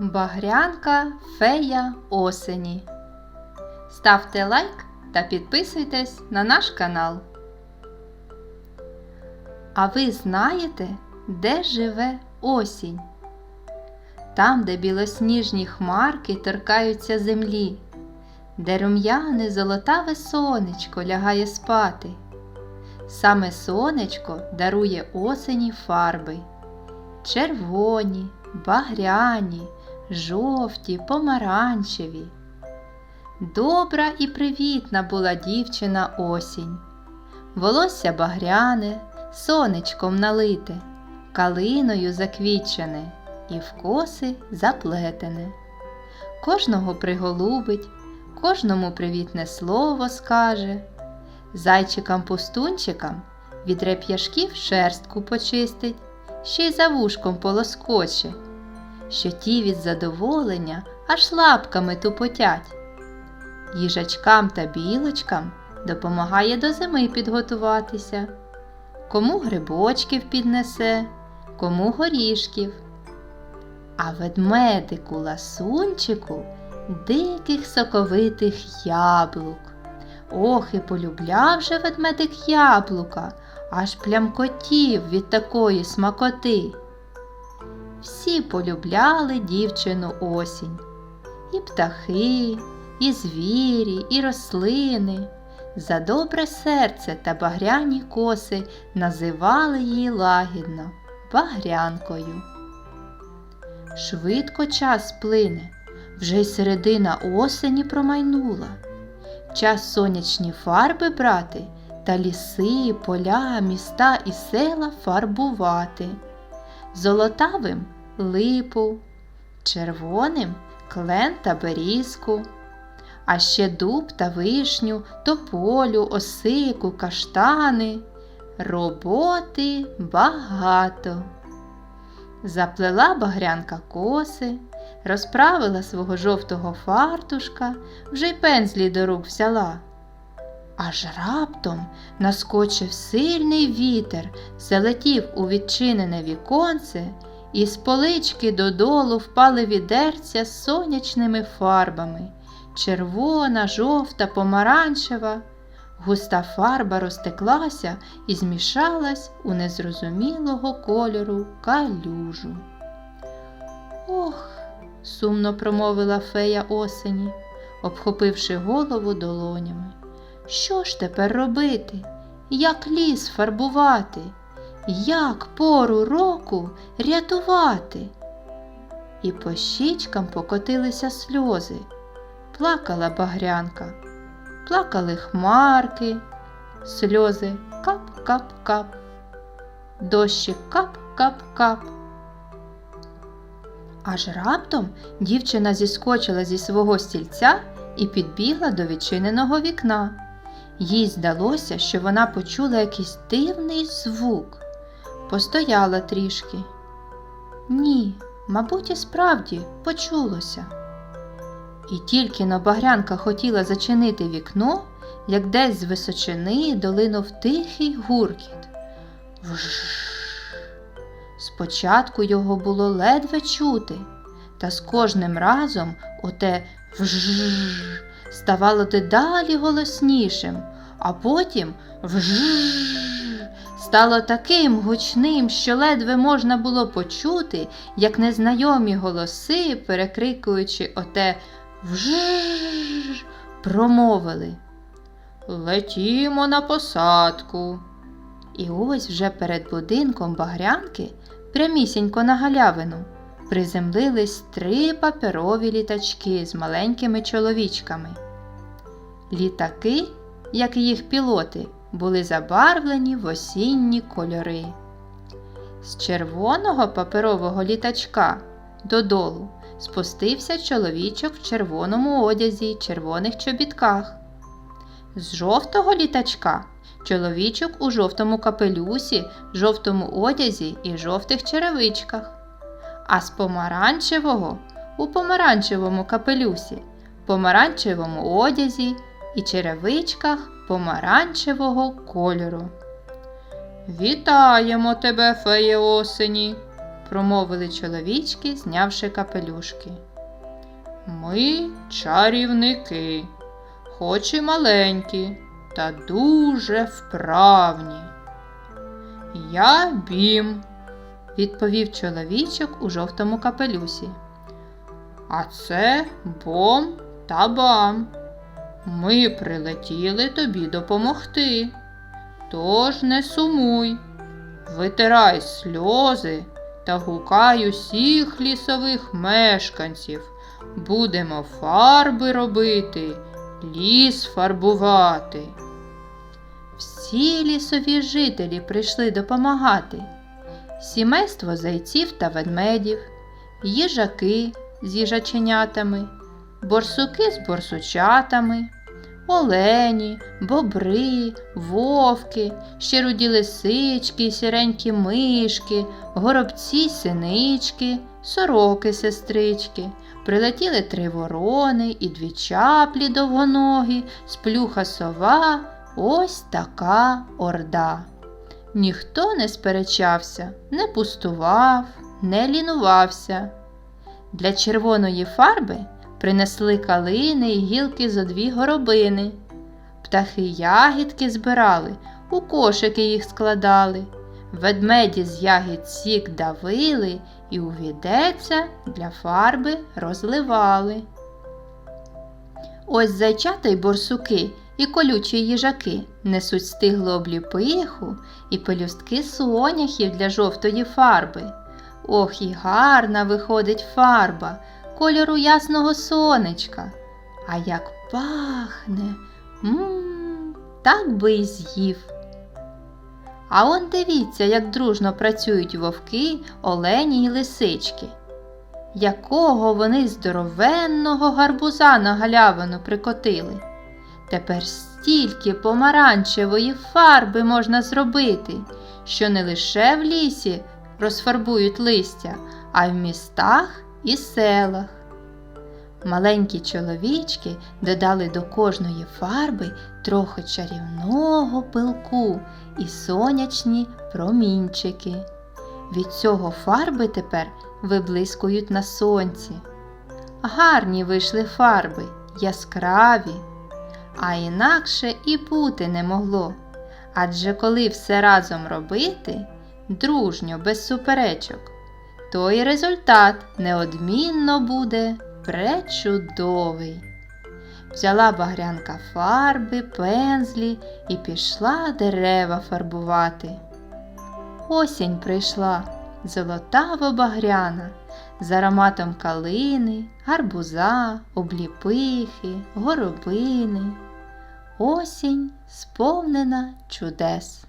Багрянка фея осені. Ставте лайк та підписуйтесь на наш канал. А ви знаєте, де живе осінь? Там, де білосніжні хмарки торкаються землі, де рум'яне золотаве сонечко лягає спати. Саме сонечко дарує осені фарби червоні, багряні, жовті, помаранчеві. Добра і привітна була дівчина осінь. Волосся багряне, сонечком налите, калиною заквічене і в коси заплетене. Кожного приголубить, кожному привітне слово скаже. Зайчикам-пустунчикам від реп'яшків шерстку почистить, ще й за вушком полоскоче, що ті від задоволення аж лапками тупотять. Їжачкам та білочкам допомагає до зими підготуватися, кому грибочків піднесе, кому горішків. А ведмедику ласунчику диких соковитих яблук. Ох, і полюбляв же ведмедик яблука, аж плямкотів від такої смакоти. Всі полюбляли дівчину осінь. І птахи, і звірі, і рослини. За добре серце та багряні коси називали її лагідно багрянкою. Швидко час плине, вже й середина осені промайнула. Час сонячні фарби брати та ліси, поля, міста і села фарбувати. Золотавим липу, червоним клен та берізку, а ще дуб та вишню, тополю, осику, каштани. Роботи багато. Заплела багрянка коси, розправила свого жовтого фартушка, вже й пензлі до рук взяла. Аж раптом наскочив сильний вітер, залетів у відчинене віконце, і з полички додолу впали відерця з сонячними фарбами червона, жовта, помаранчева. Густа фарба розтеклася і змішалась у незрозумілого кольору калюжу. Ох, сумно промовила фея осені, обхопивши голову долонями. Що ж тепер робити? Як ліс фарбувати? Як пору року рятувати? І по щічкам покотилися сльози. Плакала багрянка, плакали хмарки, сльози кап-кап-кап, дощик кап-кап-кап. Аж раптом дівчина зіскочила зі свого стільця і підбігла до відчиненого вікна. Їй здалося, що вона почула якийсь дивний звук. Постояла трішки. Ні, мабуть, і справді почулося. І тільки но багрянка хотіла зачинити вікно, як десь з височини долинув тихий гуркіт. Вжж. Спочатку його було ледве чути, та з кожним разом оте вжж ставало дедалі голоснішим, а потім вжж стало таким гучним, що ледве можна було почути, як незнайомі голоси, перекрикуючи оте вжж, промовили. Летімо на посадку. І ось вже перед будинком багрянки, прямісінько на галявину, приземлились три паперові літачки з маленькими чоловічками. Літаки, як і їх пілоти, були забарвлені в осінні кольори. З червоного паперового літачка додолу спустився чоловічок в червоному одязі й червоних чобітках. З жовтого літачка чоловічок у жовтому капелюсі, жовтому одязі і жовтих черевичках, а з помаранчевого у помаранчевому капелюсі, помаранчевому одязі і черевичках помаранчевого кольору. Вітаємо тебе, феє осені! промовили чоловічки, знявши капелюшки. Ми чарівники, хоч і маленькі, та дуже вправні. Я бім, відповів чоловічок у жовтому капелюсі. А це бом та бам. Ми прилетіли тобі допомогти. Тож не сумуй, витирай сльози та гукай усіх лісових мешканців. Будемо фарби робити, ліс фарбувати. Всі лісові жителі прийшли допомагати. Сімейство зайців та ведмедів, їжаки з їжаченятами, борсуки з борсучатами, олені, бобри, вовки, щируді лисички, сіренькі мишки, горобці синички, сороки сестрички. Прилетіли три ворони і дві чаплі довгоногі, сплюха сова, ось така орда. Ніхто не сперечався, не пустував, не лінувався. Для червоної фарби принесли калини й гілки зо дві горобини. Птахи ягідки збирали, у кошики їх складали. Ведмеді з ягід сік давили і у відеться для фарби розливали. Ось зайчата й борсуки і колючі їжаки несуть стиглу обліпиху і пелюстки соняхів для жовтої фарби. Ох, і гарна виходить фарба кольору ясного сонечка. А як пахне, м так би й з'їв. А он дивіться, як дружно працюють вовки, олені й лисички. Якого вони здоровенного гарбуза на галявину прикотили. Тепер стільки помаранчевої фарби можна зробити, що не лише в лісі розфарбують листя, а й в містах і селах. Маленькі чоловічки додали до кожної фарби трохи чарівного пилку і сонячні промінчики. Від цього фарби тепер виблискують на сонці. Гарні вийшли фарби, яскраві, а інакше і бути не могло. Адже коли все разом робити, дружньо, без суперечок, то і результат неодмінно буде пречудовий. Взяла багрянка фарби, пензлі і пішла дерева фарбувати. Осінь прийшла золотаво багряна, з ароматом калини, гарбуза, обліпихи, горобини. Осінь сповнена чудес.